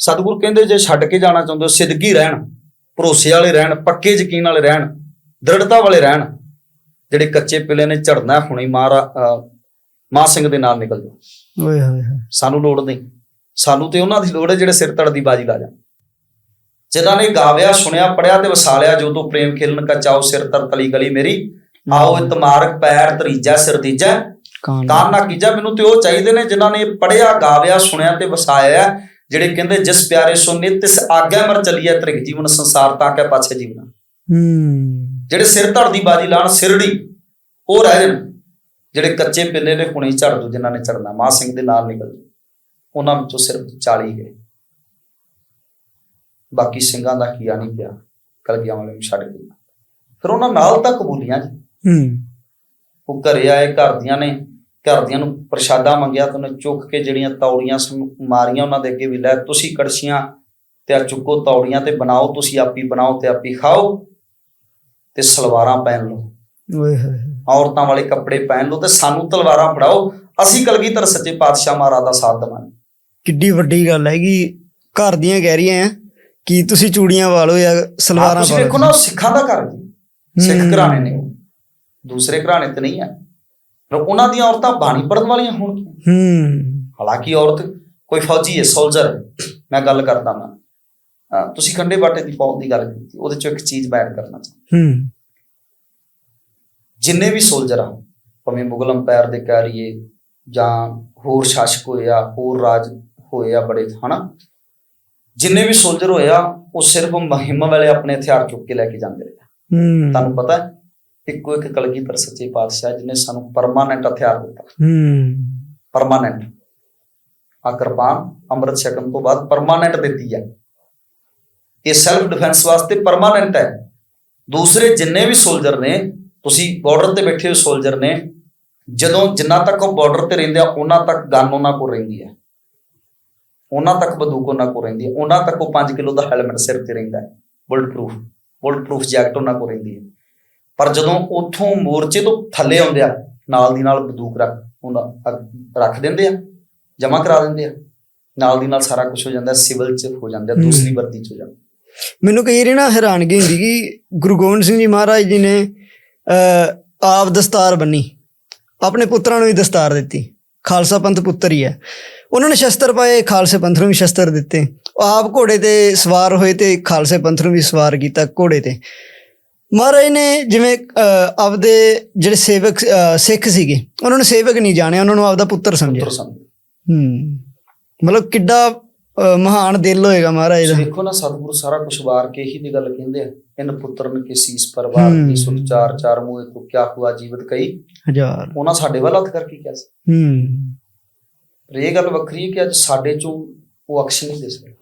ਸਤਿਗੁਰ ਕਹਿੰਦੇ ਜੇ ਛੱਡ ਕੇ ਜਾਣਾ ਚਾਹੁੰਦੇ ਹੋ ਸਿੱਧਗੀ ਰਹਿਣ ਭਰੋਸੇ ਵਾਲੇ ਰਹਿਣ ਪੱਕੇ ਯਕੀਨ ਵਾਲੇ ਰਹਿਣ ਦ੍ਰਿੜਤਾ ਵਾਲੇ ਰਹਿਣ ਜਿਹੜੇ ਕੱਚੇ ਪਿਲੇ ਨੇ ਝੜਨਾ ਹੁਣੇ ਮਾਰਾ ਮਾਂ ਸਿੰਘ ਦੇ ਨਾਲ ਨਿਕਲ ਜਾਓ। ਓਏ ਹੋਏ ਸਾਨੂੰ ਲੋੜ ਨਹੀਂ। ਸਾਨੂੰ ਤੇ ਉਹਨਾਂ ਦੀ ਲੋੜ ਹੈ ਜਿਹੜੇ ਸਿਰ ਤੜ ਦੀ ਬਾਜੀ ਲਾ ਜਾਣ। ਜਿਨ੍ਹਾਂ ਨੇ ਗਾਵਿਆ ਸੁਣਿਆ ਪੜਿਆ ਤੇ ਵਸਾਲਿਆ ਜੋ ਤੋਂ ਪ੍ਰੇਮ ਖੇਲਣ ਕਾ ਚਾਓ ਸਿਰ ਤਰ ਤਲੀ ਗਲੀ ਮੇਰੀ। ਆਓ ਇਤਮਾਰਕ ਪੈਰ ਤਰੀਜਾ ਸਿਰ ਦੀਜਾ ਕਾਨ ਨਾ ਕੀਜਾ ਮੈਨੂੰ ਤੇ ਉਹ ਚਾਹੀਦੇ ਨੇ ਜਿਨ੍ਹਾਂ ਨੇ ਪੜਿਆ ਗਾਵਿਆ ਸੁਣਿਆ ਤੇ ਵਸਾਇਆ ਜਿਹੜੇ ਕਹਿੰਦੇ ਜਿਸ ਪਿਆਰੇ ਸੋ ਨਿਤ ਤਿਸ ਆਗਿਆ ਮਰ ਚਲੀਐ ਤ੍ਰਿਗ ਜੀਵਨ ਸੰਸਾਰ ਤਾਂ ਕੈ ਪਾਛੇ ਜੀਵਨ। ਹੂੰ। ਜਿਹੜੇ ਸਿਰ ਧੜ ਦੀ ਬਾਜੀ ਲਾਣ ਸਿਰੜੀ ਉਹ ਰਹਿ ਜਾਣ। ਜਿਹੜੇ ਕੱਚੇ ਪਿੱਲੇ ਨੇ ਹੁਣੇ ਝੜ ਦੋ ਜਿਨ੍ਹਾਂ ਨੇ ਝੜਨਾ ਮਾਂ ਸਿੰਘ ਦੇ ਨਾਲ ਨਿਕਲ। ਉਹਨਾਂ ਵਿੱਚੋਂ ਸਿਰਫ 40 ਗਏ। ਬਾਕੀ ਸਿੰਘਾਂ ਦਾ ਕੀਆ ਨਹੀਂ ਪਿਆ ਕਲਗੀਆਂ ਵਾਲੇ ਨੂੰ ਛੱਡ ਕੇ। ਫਿਰ ਉਹਨਾਂ ਨਾਲ ਤਾਂ ਕਬੂਲੀਆਂ ਜੀ। ਹੂੰ। ਉਹ ਘਰੇ ਆਏ ਘਰ ਦੀਆਂ ਨੇ। ਘਰ ਦੀਆਂ ਨੂੰ ਪ੍ਰਸ਼ਾਦਾ ਮੰਗਿਆ ਤਾਂ ਉਹਨੇ ਚੁੱਕ ਕੇ ਜਿਹੜੀਆਂ ਤੌੜੀਆਂ ਮਾਰੀਆਂ ਉਹਨਾਂ ਦੇ ਅੱਗੇ ਵੀ ਲੈ ਤੁਸੀਂ ਕੜਛੀਆਂ ਤੇ ਆ ਚੁੱਕੋ ਤੌੜੀਆਂ ਤੇ ਬਣਾਓ ਤੁਸੀਂ ਆਪੀ ਬਣਾਓ ਤੇ ਆਪੀ ਖਾਓ ਤੇ ਸਲਵਾਰਾਂ ਪਹਿਨ ਲਓ। ਓਏ ਹੋਏ। ਔਰਤਾਂ ਵਾਲੇ ਕੱਪੜੇ ਪਹਿਨ ਲਓ ਤੇ ਸਾਨੂੰ ਤਲਵਾਰਾਂ ਫੜਾਓ। ਅਸੀਂ ਕਲਗੀਧਰ ਸੱਚੇ ਪਾਤਸ਼ਾਹ ਮਹਾਰਾਜ ਦਾ ਸਾਥ ਦੇਵਾਂਗੇ। ਕਿੱਡੀ ਵੱਡੀ ਗੱਲ ਹੈਗੀ ਘਰ ਦੀਆਂ ਕਹਿ ਰਹੀਆਂ ਆ ਕਿ ਤੁਸੀਂ ਚੂੜੀਆਂ ਵਾਲੋ ਜਾਂ ਸਲਵਾਰਾਂ ਤੁਸੀਂ ਪਾ ਵੇਖੋ ਨਾ ਉਹ ਸਿੱਖਾਂ ਦਾ ਘਰ ਜੀ। ਸਿੱਖ। ਘਰਾਣੇ ਨੇ। ਦੂਸਰੇ ਘਰਾਣੇ ਤੇ ਨਹੀਂ ਹੈ। ਪਰ ਉਹਨਾਂ ਦੀਆਂ ਔਰਤਾਂ ਬਾਣੀ ਪੜਨ ਵਾਲੀਆਂ ਹੋਣਗੀਆਂ। ਹੂੰ। ਹਾਲਾਂਕਿ ਔਰਤ ਕੋਈ ਫੌਜੀ ਹੈ ਸੋਲਜਰ ਮੈਂ ਗੱਲ ਕਰਦਾ ਮੈਂ। ਅਹ ਤੁਸੀਂ ਖੰਡੇ ਬਾਟੇ ਦੀ ਪੌਂਦ ਦੀ ਗੱਲ ਕੀਤੀ ਉਹਦੇ ਚੋਂ ਇੱਕ ਚੀਜ਼ ਬੈਡ ਕਰਨਾ ਚਾਹੁੰਦਾ। ਹੂੰ। ਜਿੰਨੇ ਵੀ ਸੋਲਜਰ ਆ ਭਾਵੇਂ ਮੁਗਲ ਅੰਪਾਇਰ ਦੇ ਲਈਏ ਜਾਂ ਹੋਰ ਸ਼ਾਸਕ ਹੋਏ ਆ ਹੋਰ ਰਾਜ ਹੋਏ ਆ ਬੜੇ ਹਨਾ? ਜਿੰਨੇ ਵੀ ਸੋਲਜਰ ਹੋਏ ਆ ਉਹ ਸਿਰਫ ਮਹਿੰਮ ਵਾਲੇ ਆਪਣੇ ਹਥਿਆਰ ਚੁੱਕ ਕੇ ਲੈ ਕੇ ਜਾਂਦੇ ਰਹੇ ਹੂੰ। ਤੁਹਾਨੂੰ ਪਤਾ ਹੈ? ਇੱਕੋ ਇੱਕ ਕਲਗੀਧਰ ਸੱਚੇ ਪਾਤਸ਼ਾਹ ਜਿਹਨੇ ਸਾਨੂੰ ਪਰਮਾਨੈਂਟ ਹਥਿਆਰ ਦਿੱਤਾ। ਹੂੰ। ਪਰਮਾਨੈਂਟ ਆ ਕਿਰਪਾਨ ਅੰਮ੍ਰਿਤ ਛਕਣ ਤੋਂ ਬਾਅਦ ਪਰਮਾਨੈਂਟ ਦਿੱਤੀ ਹੈ ਇਹ ਸੈਲਫ ਡਿਫੈਂਸ ਵਾਸਤੇ ਪਰਮਾਨੈਂਟ ਹੈ। ਦੂਸਰੇ ਜਿੰਨੇ ਵੀ ਸੋਲਜਰ ਨੇ ਤੁਸੀਂ ਬਾਰਡਰ ਤੇ ਬੈਠੇ ਹੋ ਸੋਲਜਰ ਨੇ ਜਦੋਂ ਜਿੰਨਾ ਤੱਕ ਉਹ ਬਾਰਡਰ ਤੇ ਰਹਿੰਦੇ ਆ ਉਹਨਾਂ ਤੱਕ ਗਨ ਉਹਨਾਂ ਕੋਲ ਰਹਿੰਦੀ ਹੈ ਉਹਨਾਂ ਤੱਕ ਬੰਦੂਕ ਉਹਨਾਂ ਕੋਲ ਰਹਿੰਦੀ ਹੈ ਉਹਨਾਂ ਤੱਕ ਉਹ 5 ਕਿਲੋ ਦਾ ਹੈਲਮਟ ਸਿਰ ਤੇ ਰਹਿੰਦਾ। ਹੈ bullet proof bullet proof jacket ਉਹਨਾਂ ਕੋਲ ਰਹਿੰਦੀ ਹੈ ਪਰ ਜਦੋਂ ਉੱਥੋਂ ਮੋਰਚੇ ਤੋਂ ਥੱਲੇ ਆਉਂਦੇ ਆ ਨਾਲ ਦੀ ਨਾਲ ਬੰਦੂਕ ਰੱਖ ਉਹਨਾਂ ਰੱਖ ਦਿੰਦੇ ਆ ਜਮਾ ਕਰਾ ਦਿੰਦੇ ਆ। ਨਾਲ ਦੀ ਨਾਲ ਸਾਰਾ ਕੁਝ ਹੋ ਜਾਂਦਾ ਸਿਵਲ ਚ ਹੋ ਜਾਂਦਾ। ਦੂਸਰੀ ਵਰਦੀ ਚ ਹੋ ਜਾਂਦਾ। ਮੈਨੂੰ ਕਈ ਵਾਰੀ ਨਾ ਹੈਰਾਨਗੀ ਹੁੰਦੀ ਕਿ ਗੁਰੂ ਗੋਬਿੰਦ ਸਿੰਘ ਜੀ ਮਹਾਰਾਜ ਜੀ ਨੇ ਆਪ ਦਸਤਾਰ ਬੰਨੀ ਆਪਣੇ ਪੁੱਤਰਾਂ ਨੂੰ ਵੀ ਦਸਤਾਰ ਦਿੱਤੀ। ਖਾਲਸਾ ਪੰਥ ਪੁੱਤਰ ਹੀ ਹੈ। ਉਹਨਾਂ ਨੇ ਸ਼ਸਤਰ ਪਾਏ ਖਾਲਸੇ ਪੰਥ ਨੂੰ ਵੀ ਸ਼ਸਤਰ ਦਿੱਤੇ। ਆਪ ਘੋੜੇ ਤੇ ਸਵਾਰ ਹੋਏ ਤੇ ਖਾਲਸੇ ਪੰਥ ਨੂੰ ਵੀ ਸਵਾਰ ਕੀਤਾ ਘੋੜੇ ਤੇ। ਮਹਾਰਾਜ ਨੇ ਜਿਵੇਂ ਆਪਦੇ ਜਿਹੜੇ ਸੇਵਕ ਸਿੱਖ ਸੀਗੇ ਉਹਨਾਂ ਨੂੰ ਸੇਵਕ ਨਹੀਂ ਜਾਣਿਆ ਉਹਨਾਂ ਨੂੰ ਆਪਦਾ ਪੁੱਤਰ ਸਮਝਿਆ। ਪੁੱਤਰ ਸਮਝ ਹੂੰ। ਮਤਲਬ ਕਿੱਡਾ ਮਹਾਨ ਦਿਲ ਹੋਏਗਾ ਮਹਾਰਾਜ ਦਾ। ਦੇਖੋ ਨਾ ਸਤਿਗੁਰੂ ਸਾਰਾ ਕੁਝ ਵਾਰ ਕੇ ਹੀ ਦੀ ਗੱਲ ਕਹਿੰਦੇ ਆ। ਇਨ ਪੁੱਤਰਨ ਕੇ ਸੀਸ ਪਰਵਾਰ। ਦੀ ਸੁਖ ਚਾਰ ਚਾਰ ਮੂਏ ਤੋਂ ਕਿਆ ਹੁਆ ਜੀਵਤ ਕਈ ਹਜ਼ਾਰ। ਉਹਨਾਂ ਸਾਡੇ ਵੱਲ ਹੱਥ ਕਰਕੇ ਕਿਹਾ ਸੀ। ਹੂੰ। ਪਰ ਇਹ ਗੱਲ ਵੱਖਰੀ ਹੈ ਕਿ ਅੱਜ ਸਾਡੇ ਚੋਂ ਉਹ ਅਕਸ਼ ਨਹੀਂ ਦਿਸ ਰਿਹਾ।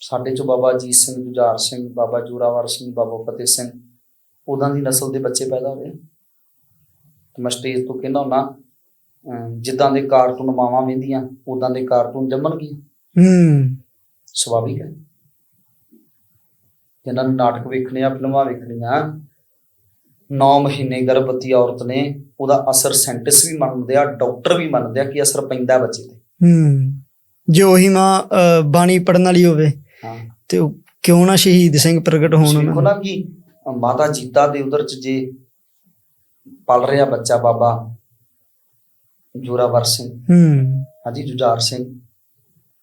ਸਾਡੇ ਚੋਂ ਬਾਬਾ ਅਜੀਤ ਸਿੰਘ ਜੁਝਾਰ ਸਿੰਘ ਬਾਬਾ ਜੋਰਾਵਰ ਸਿੰਘ ਬਾਬਾ ਫਤਿਹ ਸਿੰਘ ਉਦਾਂ ਦੀ ਨਸਲ ਦੇ ਬੱਚੇ ਪੈਦਾ ਹੋਏ ਮੈਂ ਸਟੇਜ ਤੋਂ ਕਹਿੰਦਾ ਹੁੰਦਾ ਜਿੱਦਾਂ ਦੇ ਕਾਰਟੂਨ ਮਾਵਾਂ ਵੇਂਦੀਆਂ ਉਦਾਂ ਦੇ ਕਾਰਟੂਨ ਜੰਮਣਗੇ ਹੂੰ। ਸੁਭਾਵਿਕ ਹੈ। ਜਿਨ੍ਹਾਂ ਨੂੰ ਨਾਟਕ ਵੇਖਣੇ ਆ ਫਿਲਮਾਂ ਵੇਖਣੀਆਂ 9 ਮਹੀਨੇ ਗਰਭਵਤੀ ਔਰਤ ਨੇ ਉਹਦਾ ਅਸਰ ਸਾਇੰਟਿਸਟ ਵੀ ਮੰਨਦੇ ਆ ਡਾਕਟਰ ਵੀ ਮੰਨਦੇ ਆ ਕਿ ਅਸਰ ਪੈਂਦਾ ਬੱਚੇ ਤੇ। ਹੂੰ। ਜੇ ਉਹੀ ਮਾਂ ਬਾਣੀ ਪੜਨ ਵਾਲੀ ਹੋਵੇ ਤੇ ਉਹ ਕਿਉਂ ਨਾ ਸ਼ਹੀਦ ਸਿੰਘ ਪ੍ਰਗਟ ਹੋਣ ਉਹਨਾਂ ਵੇਖੋ ਨੂੰ? ਕਿ? ਮਾਤਾ ਜੀਤਾ ਦੇ ਉਦਰ ਚ ਜੇ ਪਲ ਰਿਹਾ ਬੱਚਾ ਬਾਬਾ ਜੋਰਾਵਰ ਸਿੰਘ। ਹੂੰ। ਹਾਂਜੀ ਜੁਝਾਰ ਸਿੰਘ।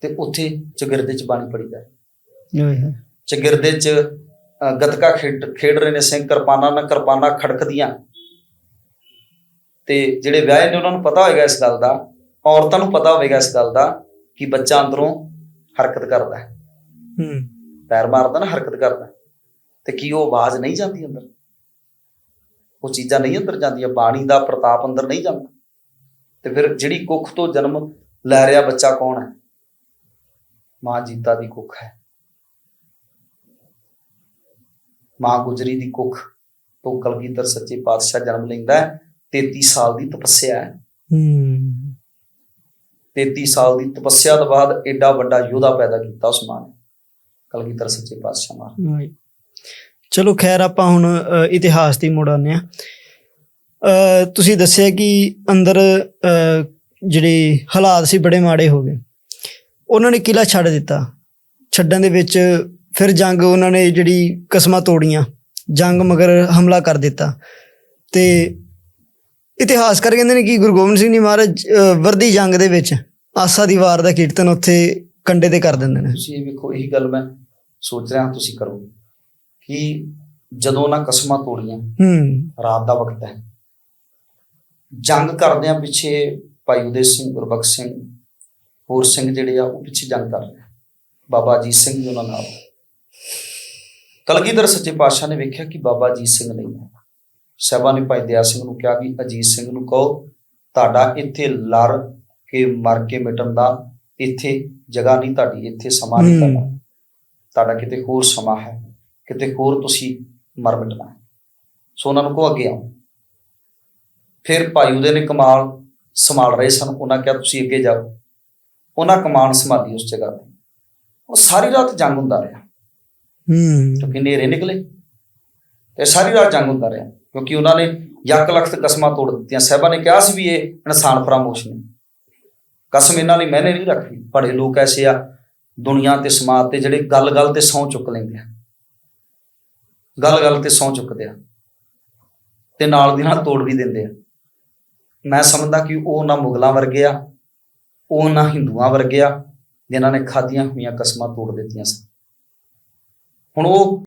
ਤੇ ਉੱਥੇ ਚਗਿਰਦੇ ਚ ਬਾਣੀ ਪੜੀਦਾ ਓਏ ਹੋਏ। ਚਗਿਰਦੇ ਚ ਅ, ਗੱਤਕਾ ਖੇਡ ਖੇਡ ਰਹੇ ਨੇ ਸਿੰਘ ਕਿਰਪਾਨਾਂ ਨਾਲ ਕਿਰਪਾਨਾਂ ਖੜਕਦੀਆਂ। ਤੇ ਜਿਹੜੇ ਵਿਆਹੇ ਨੇ ਉਹਨਾਂ ਨੂੰ ਪਤਾ ਹੋਵੇਗਾ ਇਸ ਗੱਲ ਦਾ ਔਰਤਾਂ ਨੂੰ ਪਤਾ ਹੋਵੇਗਾ ਇਸ ਗੱਲ ਦਾ ਕਿ ਬੱਚਾ ਅੰਦਰੋਂ ਹਰਕਤ ਕਰਦਾ ਹੈ। ਹੂੰ। ਪੈਰ ਮਾਰਦਾ ਨਾ ਹਰਕਤ ਕਰਦਾ। ਤੇ ਕੀ ਉਹ ਆਵਾਜ਼ ਨਹੀਂ ਜਾਂਦੀ ਅੰਦਰ? ਉਹ ਚੀਜ਼ਾਂ ਨਹੀਂ ਅੰਦਰ ਜਾਂਦੀਆਂ ਬਾਣੀ ਦਾ ਪ੍ਰਤਾਪ ਅੰਦਰ ਨਹੀਂ ਜਾਂਦਾ। ਤੇ ਫਿਰ ਜਿਹੜੀ ਕੁੱਖ ਤੋਂ ਜਨਮ ਲੈ ਰਿਹਾ ਬੱਚਾ ਕੌਣ ਹੈ? ਮਾਂ ਜੀਤਾ ਦੀ ਕੁੱਖ ਹੈ। ਮਾਂ ਗੁਜਰੀ ਦੀ ਕੁੱਖ ਤੋਂ ਕਲਗੀਧਰ ਸੱਚੇ ਪਾਤਸ਼ਾਹ ਜਨਮ ਲੈਂਦਾ ਹੈ 33 ਸਾਲ ਦੀ ਤਪੱਸਿਆ ਹੈ। ਹੂੰ। 33 ਸਾਲ ਦੀ ਤਪੱਸਿਆ ਤੋਂ ਬਾਅਦ ਐਡਾ ਵੱਡਾ ਯੋਧਾ ਪੈਦਾ ਕੀਤਾ ਉਸ ਮਾਂ ਨੇ। ਕਲਗੀਧਰ ਸੱਚੇ ਪਾਤਸ਼ਾਹ ਮਹਾਰਾਜ। ਚਲੋ ਖੈਰ, ਆਪਾਂ ਹੁਣ ਇਤਿਹਾਸ ਦੀ ਮੁੜ ਆਉਂਦੇ ਆ ਤੁਸੀਂ ਦੱਸਿਆ ਕਿ ਅੰਦਰ ਜਿਹੜੇ ਹਾਲਾਤ ਸੀ ਬੜੇ ਮਾੜੇ ਹੋ ਗਏ। ਉਹਨਾਂ ਨੇ ਕਿਲਾ ਛੱਡ ਦਿੱਤਾ। ਛੱਡਣ ਦੇ ਵਿੱਚ ਫਿਰ ਜੰਗ ਉਹਨਾਂ ਨੇ ਜਿਹੜੀ ਕਸਮਾਂ ਤੋੜੀਆਂ। ਜੰਗ ਮਗਰ ਹਮਲਾ ਕਰ ਦਿੱਤਾ। ਤੇ ਇਤਿਹਾਸਕਾਰ ਕਹਿੰਦੇ ਨੇ ਕਿ ਗੁਰੂ ਗੋਬਿੰਦ ਸਿੰਘ ਜੀ ਮਹਾਰਾਜ ਵਰਦੀ ਜੰਗ ਦੇ ਵਿੱਚ ਆਸਾ ਦੀ ਵਾਰ ਦਾ ਕੀਰਤਨ ਉੱਥੇ ਕੰਡੇ ਤੇ ਕਰ ਦਿੰਦੇ ਨੇ। ਤੁਸੀਂ ਇਹ ਵੇਖੋ ਇਹੀ ਗੱਲ ਮੈਂ ਸੋਚ ਰਿਹਾ ਤੁਸੀਂ ਕਰੋ। ਕਿ ਜਦੋਂ ਉਹਨਾਂ ਕਸਮਾਂ ਤੋੜੀਆਂ ਹੂੰ। ਰਾਤ ਦਾ ਵਕਤ ਹੈ। ਜੰਗ ਕਰਦਿਆਂ ਪਿੱਛੇ ਭਾਈ ਉਦੇ ਸਿੰਘ ਗੁਰਬਖਸ਼ ਸਿੰਘ ਹੋਰ ਸਿੰਘ ਜਿਹੜੇ ਆ ਉਹ ਪਿੱਛੇ ਜੰਗ ਕਰ ਰਹੇ ਆ। ਬਾਬਾ ਅਜੀਤ ਸਿੰਘ ਜੀ ਉਹਨਾਂ ਨਾਲ। ਕਲਗੀਧਰ ਸੱਚੇ ਪਾਤਸ਼ਾਹ ਨੇ ਵੇਖਿਆ ਕਿ ਬਾਬਾ ਅਜੀਤ ਸਿੰਘ ਨਹੀਂ ਹੈ। ਸਾਹਿਬਾਂ ਨੇ ਭਾਈ ਦਇਆ ਸਿੰਘ ਨੂੰ ਕਿਹਾ ਕਿ ਅਜੀਤ ਸਿੰਘ ਨੂੰ ਕਹੋ ਤੁਹਾਡਾ ਇੱਥੇ ਲੜ ਕੇ ਮਰ ਕੇ ਮਿਟਣ ਦਾ ਇੱਥੇ ਜਗ੍ਹਾ ਨਹੀਂ ਤੁਹਾਡੀ ਇੱਥੇ ਸਮਾਂ ਨਹੀਂ। ਤੁਹਾਡਾ। ਤੁਹਾਡਾ ਕਿਤੇ ਹੋਰ ਸਮਾਂ ਹੈ ਕਿਤੇ ਹੋਰ ਤੁਸੀਂ ਮਰ ਮਿਟਣਾ ਹੈ। ਸੋ ਉਹਨਾਂ ਨੂੰ ਕੋ ਅੱਗੇ ਆਓ। ਫਿਰ ਭਾਈ ਉਹਦੇ ਨੇ ਕਮਾਲ ਸੰਭਾਲ ਰਹੇ ਸਨ। ਉਹਨਾਂ ਕਿਹਾ ਤੁਸੀਂ ਅੱਗੇ ਜਾਓ। ਉਹਨਾਂ ਕਮਾਨ ਸੰਭਾਲੀ ਉਸ ਜਗ੍ਹਾ ਤੇ। ਉਹ ਸਾਰੀ ਰਾਤ ਜੰਗ ਹੁੰਦਾ ਰਿਹਾ। ਹੂੰ। ਕਿਉਂਕਿ ਨੇਰੇ ਨਿਕਲੇ। ਤੇ ਸਾਰੀ ਰਾਤ ਜੰਗ ਹੁੰਦਾ ਰਿਹਾ। ਕਿਉਂਕਿ ਉਹਨਾਂ ਨੇ ਯੱਕ ਲਖਤ ਕਸਮਾਂ ਤੋੜ ਦਿੱਤੀਆਂ। ਸਾਹਿਬਾਂ ਨੇ ਕਿਹਾ ਸੀ ਵੀ ਇਹ ਇਨਸਾਨ ਫਰਾਮੋਸ਼ ਨੇ। ਕਸਮ ਇਹਨਾਂ ਲਈ ਮੈਨੇ ਨਹੀਂ ਰੱਖੀ ਬੜੇ ਲੋਕ ਐਸੇ ਆ, ਦੁਨੀਆ ਤੇ ਸਮਾਜ ਤੇ ਜਿਹੜੇ ਗੱਲ-ਗੱਲ ਤੇ ਸੌ ਚੁੱਕ ਲੈਂਦੇ ਆ। ਗੱਲ-ਗੱਲ ਤੇ ਸੌ ਚੁੱਕਦੇ ਆ ਤੇ ਨਾਲ ਦੀ ਨਾਲ ਤੋੜ ਵੀ ਦਿੰਦੇ ਆ। ਮੈਂ ਸਮਝਦਾ ਕਿ ਉਹ ਨਾ ਮੁਗਲਾਂ ਵਰਗੇ ਆ, ਉਹ ਨਾ ਹਿੰਦੂਆਂ ਵਰਗੇ ਆ, ਜਿਨ੍ਹਾਂ ਨੇ ਖਾਧੀਆਂ ਹੋਈਆਂ ਕਸਮਾਂ ਤੋੜ ਦਿੱਤੀਆਂ ਸਨ। ਹੁਣ ਉਹ